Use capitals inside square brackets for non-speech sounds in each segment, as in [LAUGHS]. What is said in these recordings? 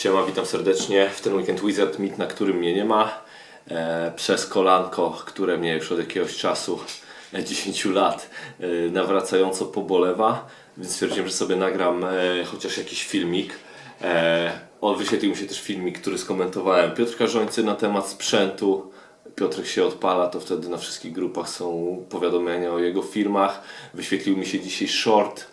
Siema, witam serdecznie. W ten weekend Wizard Meet, na którym mnie nie ma. E, przez kolanko, które mnie już od jakiegoś czasu, e, 10 lat, e, nawracająco pobolewa. Więc stwierdziłem, że sobie nagram e, chociaż jakiś filmik. E, o, wyświetlił mi się też filmik, który skomentowałem Piotrka Żońcy na temat sprzętu. Piotrek się odpala, to wtedy na wszystkich grupach są powiadomienia o jego firmach. Wyświetlił mi się dzisiaj short,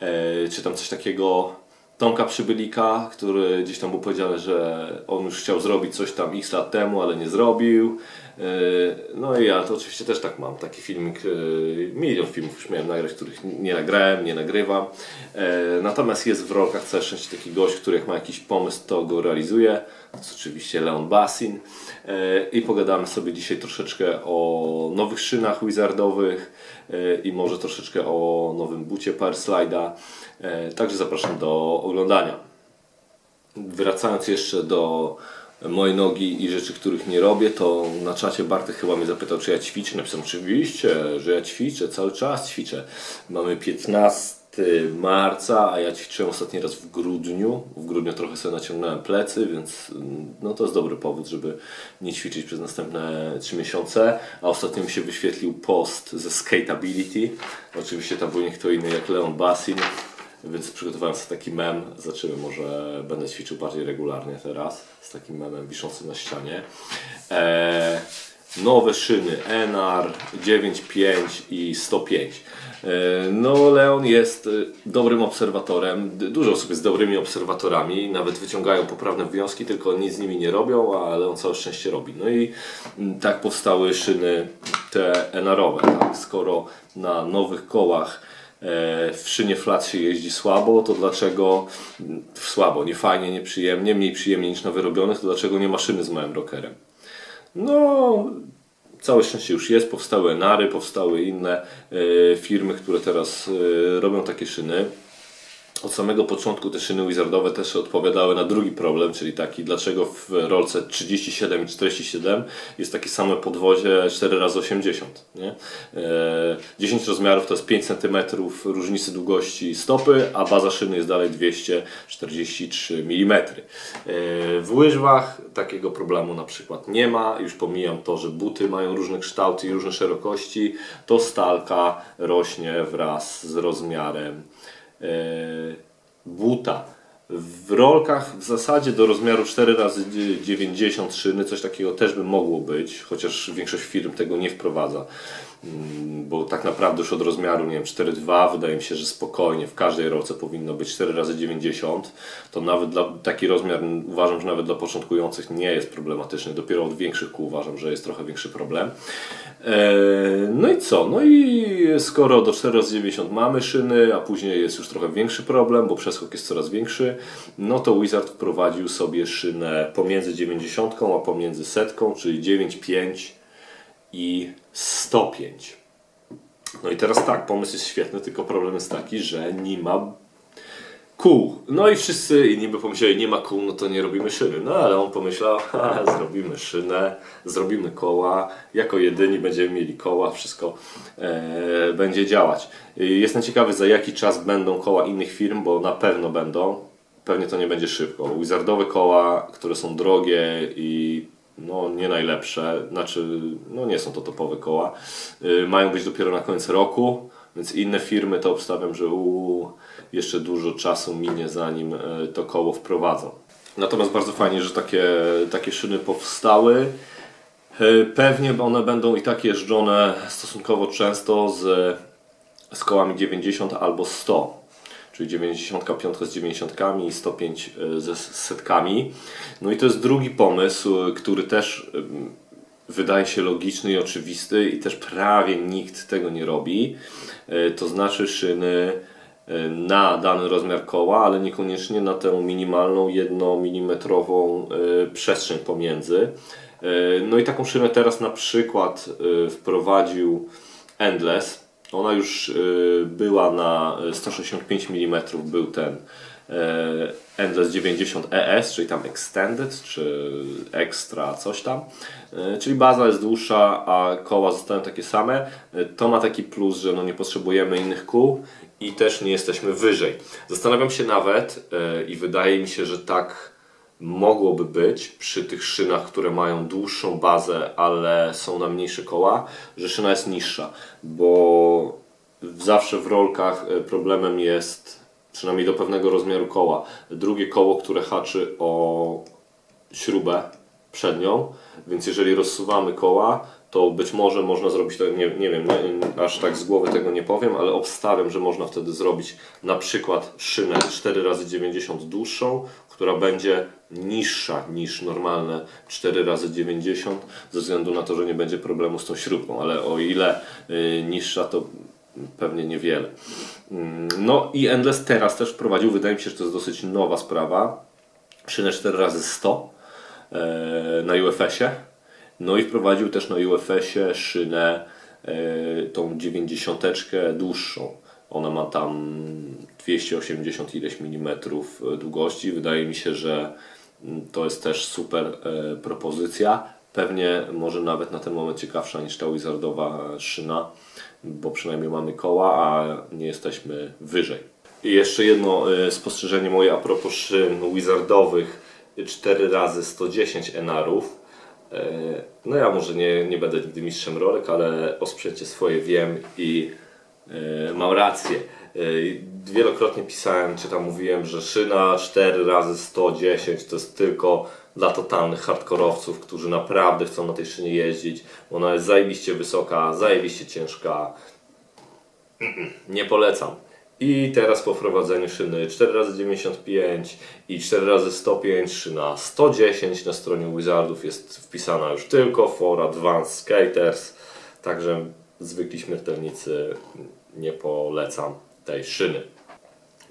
e, czy tam coś takiego Tomka Przybylika, który gdzieś tam był powiedziane, że on już chciał zrobić coś tam x lat temu, ale nie zrobił. E, No i ja to oczywiście też tak mam. Taki filmik, e, milion filmów już miałem nagrać, których nie nagrałem, nie nagrywam. E, Natomiast jest w rolkach całe taki gość, który jak ma jakiś pomysł, to go realizuje. To jest oczywiście Leon Bassin. I pogadamy sobie dzisiaj troszeczkę o nowych szynach wizardowych i może troszeczkę o nowym bucie Power Slide'a. E, Także zapraszam do oglądania. Wracając jeszcze do mojej nogi i rzeczy, których nie robię, to na czacie Bartek chyba mnie zapytał, czy ja ćwiczę. Napisałem oczywiście, że ja ćwiczę, cały czas ćwiczę. Mamy 15 marca, a ja ćwiczyłem ostatni raz w grudniu. W grudniu trochę sobie naciągnąłem plecy, więc mm, no to jest dobry powód, żeby nie ćwiczyć przez następne 3 miesiące. A ostatnio mi się wyświetlił post ze Skateability. Oczywiście tam był nie kto inny jak Leon Bassin. Więc przygotowałem sobie taki mem. Zobaczymy, może będę ćwiczył bardziej regularnie teraz z takim memem wiszącym na ścianie. Eee, nowe szyny NR 9.5 i 105. Eee, No, Leon jest y, dobrym obserwatorem. Dużo osób jest dobrymi obserwatorami, nawet wyciągają poprawne wnioski, tylko nic z nimi nie robią, a Leon całe szczęście robi. No i mm, tak powstały szyny te NR-owe. Tak? Skoro na nowych kołach e, w szynie flat się jeździ słabo, to dlaczego słabo, nie fajnie, nieprzyjemnie, mniej przyjemnie niż na wyrobionych, to dlaczego nie ma szyny z małym rockerem? No, całe szczęście już jest, powstały Nary, powstały inne e, firmy, które teraz e, robią takie szyny. Od samego początku te szyny wizardowe też odpowiadały na drugi problem, czyli taki, dlaczego w rolce 37 i 47 jest takie same podwozie 4x80. Nie? E, 10 rozmiarów to jest 5 cm różnicy długości stopy, a baza szyny jest dalej 243 mm. E, w łyżwach takiego problemu na przykład nie ma. Już pomijam to, że buty mają różne kształty i różne szerokości. To stalka rośnie wraz z rozmiarem e, buta. W rolkach w zasadzie do rozmiaru 4 razy 90 szyny coś takiego też by mogło być, chociaż większość firm tego nie wprowadza. Mm, Bo tak naprawdę już od rozmiaru, nie wiem, 4,2 wydaje mi się, że spokojnie w każdej rolce powinno być 4 razy 90 To nawet dla taki rozmiar uważam, że nawet dla początkujących nie jest problematyczny. Dopiero od większych kół uważam, że jest trochę większy problem. E, No i co? No i skoro do 4 razy 90 mamy szyny, a później jest już trochę większy problem, bo przeskok jest coraz większy, no to Wizard wprowadził sobie szynę pomiędzy 90 a pomiędzy setką, czyli 9,5 i 105. No i teraz tak, pomysł jest świetny, tylko problem jest taki, że nie ma kół. No i wszyscy inni by pomyśleli, nie ma kół, no to nie robimy szyny. No ale on pomyślał, [LAUGHS] zrobimy szynę, zrobimy koła, jako jedyni będziemy mieli koła, wszystko e, będzie działać. Jestem ciekawy, za jaki czas będą koła innych firm, bo na pewno będą. Pewnie to nie będzie szybko. Wizardowe koła, które są drogie i no, nie najlepsze, znaczy no, nie są to topowe koła, y, mają być dopiero na koniec roku, więc inne firmy to obstawiam, że u, jeszcze dużo czasu minie zanim y, to koło wprowadzą. Natomiast bardzo fajnie, że takie, takie szyny powstały. Y, Pewnie one będą i tak jeżdżone stosunkowo często z, z kołami 90 albo 100 czyli 95 z 90 i 105 ze setkami. No i to jest drugi pomysł, y, który też wydaje się logiczny i oczywisty i też prawie nikt tego nie robi. Y, To znaczy szyny na dany rozmiar koła, ale niekoniecznie na tę minimalną 1 mm przestrzeń pomiędzy. No i taką szynę teraz na przykład wprowadził Endless. Ona już y, była na 165 mm, był ten e, Endless 90 ES, czyli tam Extended, czy Extra, coś tam. E, Czyli baza jest dłuższa, a koła zostają takie same. E, To ma taki plus, że no nie potrzebujemy innych kół i też nie jesteśmy wyżej. Zastanawiam się nawet e, i wydaje mi się, że tak mogłoby być przy tych szynach, które mają dłuższą bazę, ale są na mniejsze koła, że szyna jest niższa, bo zawsze w rolkach e, problemem jest przynajmniej do pewnego rozmiaru koła. Drugie koło, które haczy o śrubę przednią, więc jeżeli rozsuwamy koła, to być może można zrobić to, nie, nie wiem, nie, aż tak z głowy tego nie powiem, ale obstawiam, że można wtedy zrobić na przykład szynę 4x90 dłuższą, która będzie niższa niż normalne 4x90 ze względu na to, że nie będzie problemu z tą śrubką, ale o ile y, niższa to pewnie niewiele. Mm, No i Endless teraz też wprowadził, wydaje mi się, że to jest dosyć nowa sprawa, szynę 4x100 e, na UFS-ie. No i wprowadził też na UFS-ie szynę e, tą 90 dłuższą. Ona ma tam 280 ileś milimetrów e, długości. Wydaje mi się, że mm, to jest też super e, propozycja. Pewnie może nawet na ten moment ciekawsza niż ta wizardowa szyna, bo przynajmniej mamy koła, a nie jesteśmy wyżej. I jeszcze jedno e, spostrzeżenie moje a propos szyn wizardowych 4 razy 110 enarów. No ja może nie, nie będę nigdy mistrzem rolek, ale o sprzęcie swoje wiem i mam rację. E, Wielokrotnie pisałem, czy tam mówiłem, że szyna 4 razy 110 to jest tylko dla totalnych hardkorowców, którzy naprawdę chcą na tej szynie jeździć. Ona jest zajebiście wysoka, zajebiście ciężka. Nie polecam. I teraz po wprowadzeniu szyny 4x95 i 4x105 szyna 110 na stronie Wizardów jest wpisana już tylko for Advanced Skaters. Także zwykli śmiertelnicy nie polecam tej szyny.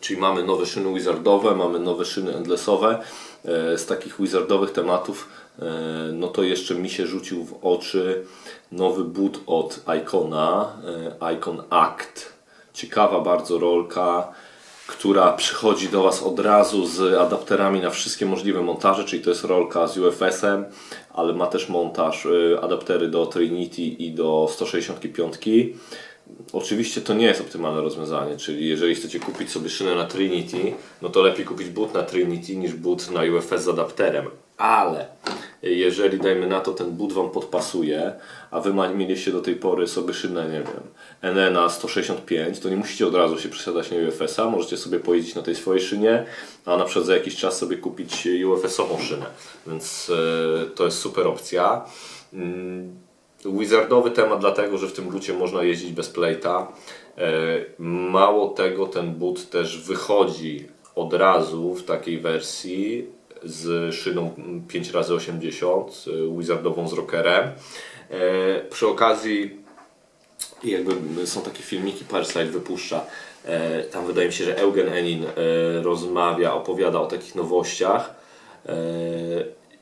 Czyli mamy nowe szyny wizardowe, mamy nowe szyny endlessowe. E, Z takich wizardowych tematów, e, no to jeszcze mi się rzucił w oczy nowy boot od Icona, e, Icon Act. Ciekawa bardzo rolka, która przychodzi do Was od razu z adapterami na wszystkie możliwe montaże, czyli to jest rolka z UFS-em, ale ma też montaż, e, adaptery do Trinity i do 165. Oczywiście to nie jest optymalne rozwiązanie, czyli jeżeli chcecie kupić sobie szynę na Trinity, no to lepiej kupić but na Trinity niż but na UFS z adapterem. Ale jeżeli dajmy na to ten but Wam podpasuje, a Wy mieliście do tej pory sobie szynę, nie wiem, NN 165, to nie musicie od razu się przesiadać na UFS-a, możecie sobie pojeździć na tej swojej szynie, a na przykład za jakiś czas sobie kupić UFS-ową szynę, więc e, to jest super opcja. Mm, Wizardowy temat dlatego, że w tym bucie można jeździć bez plate'a. E, Mało tego, ten but też wychodzi od razu w takiej wersji z szyną 5x80, e, wizardową z rockerem. E, Przy okazji jakby są takie filmiki, Parasite wypuszcza. E, Tam wydaje mi się, że Eugen Enin e, rozmawia, opowiada o takich nowościach.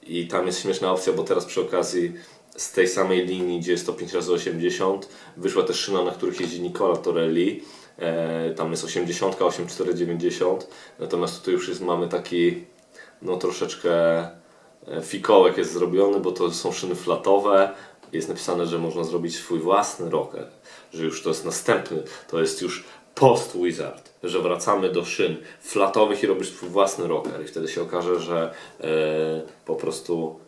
I tam jest śmieszna opcja, bo teraz przy okazji z tej samej linii, gdzie jest to 5x80, wyszła też szyna, na których jeździ Nicola Torelli. Tam jest 80, 8490. Natomiast tutaj już jest, mamy taki no troszeczkę e, fikołek jest zrobiony, bo to są szyny flatowe. Jest napisane, że można zrobić swój własny rocker, że już to jest następny, to jest już post Wizard, że wracamy do szyn flatowych i robisz swój własny rocker i wtedy się okaże, że e, po prostu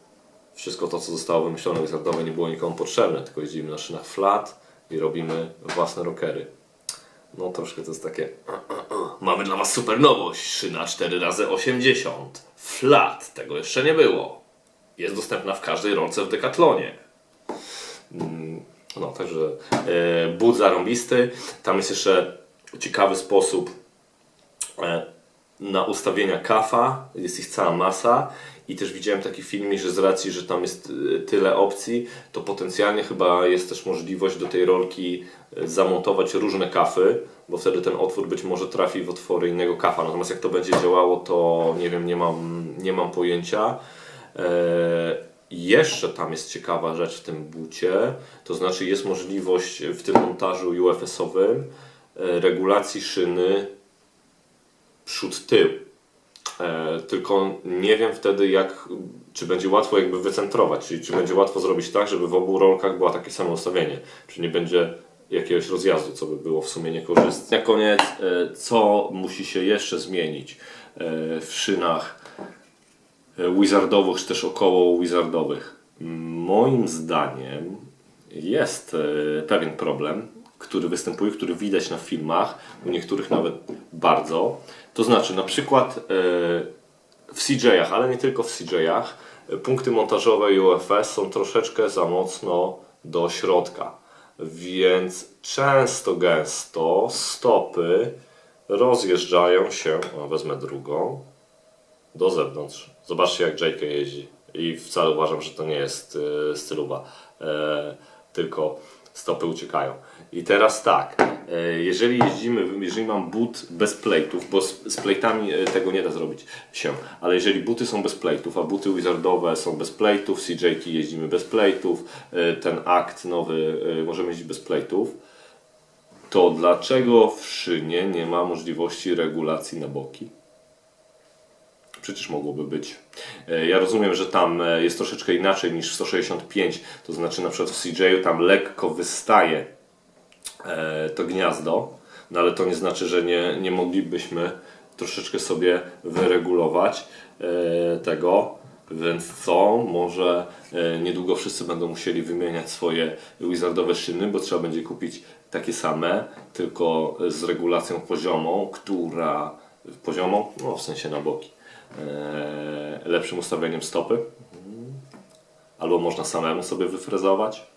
wszystko to, co zostało wymyślone Wizardowe nie było nikomu potrzebne, tylko jeździmy na szynach flat i robimy własne rockery. No troszkę to jest takie. [CLEARS THROAT] Mamy dla Was super nowość. Szyna 4x80. Flat. Tego jeszcze nie było. Jest dostępna w każdej rolce w Decathlonie. Mm, No, także e, but zarąbisty. Tam jest jeszcze ciekawy sposób e, na ustawienia kafa. Jest ich cała masa. I też widziałem taki filmik, że z racji, że tam jest e, tyle opcji, to potencjalnie chyba jest też możliwość do tej rolki e, zamontować różne kafy, bo wtedy ten otwór być może trafi w otwory innego kafa. Natomiast jak to będzie działało, to nie wiem, nie mam, nie mam pojęcia. E, jeszcze tam jest ciekawa rzecz w tym bucie, to znaczy jest możliwość w tym montażu UFS-owym e, regulacji szyny przód-tył. E, tylko nie wiem wtedy jak, czy będzie łatwo jakby wycentrować, czyli czy będzie łatwo zrobić tak, żeby w obu rolkach było takie samo ustawienie, czy nie będzie jakiegoś rozjazdu, co by było w sumie niekorzystne. Na koniec, e, co musi się jeszcze zmienić e, w szynach wizardowych, czy też około wizardowych. Moim zdaniem jest pewien problem, który występuje, który widać na filmach, u niektórych nawet bardzo. To znaczy, na przykład e, w CJ-ach, ale nie tylko w CJ-ach, e, punkty montażowe UFS są troszeczkę za mocno do środka. Więc często, gęsto stopy rozjeżdżają się, o, wezmę drugą, do zewnątrz. Zobaczcie jak JK jeździ. I wcale uważam, że to nie jest stylowa, e, tylko stopy uciekają. I teraz tak, e, jeżeli jeździmy, jeżeli mam but bez plate'ów, bo z, z plate'ami e, tego nie da zrobić się, ale jeżeli buty są bez plate'ów, a buty wizardowe są bez plate'ów, CJ-ki jeździmy bez plate'ów, e, ten akt nowy możemy jeździć bez plate'ów, to dlaczego w szynie nie ma możliwości regulacji na boki? Przecież mogłoby być. E, Ja rozumiem, że tam e, jest troszeczkę inaczej niż w 165, to znaczy na przykład w CJ-u tam lekko wystaje e, to gniazdo, no ale to nie znaczy, że nie, nie moglibyśmy troszeczkę sobie wyregulować tego, więc co? Może niedługo wszyscy będą musieli wymieniać swoje wizardowe szyny, bo trzeba będzie kupić takie same, tylko z regulacją poziomą, która poziomą, no w sensie na boki, lepszym ustawieniem stopy, albo można samemu sobie wyfrezować.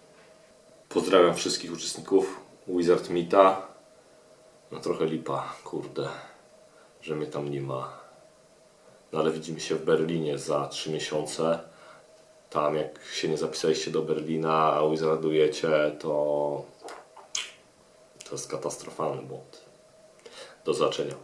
Pozdrawiam wszystkich uczestników Wizard Meeta. No trochę lipa, kurde, że mnie tam nie ma. No ale widzimy się w Berlinie za 3 miesiące. Tam jak się nie zapisaliście do Berlina, a wizardujecie, to to jest katastrofalny błąd. Do zobaczenia.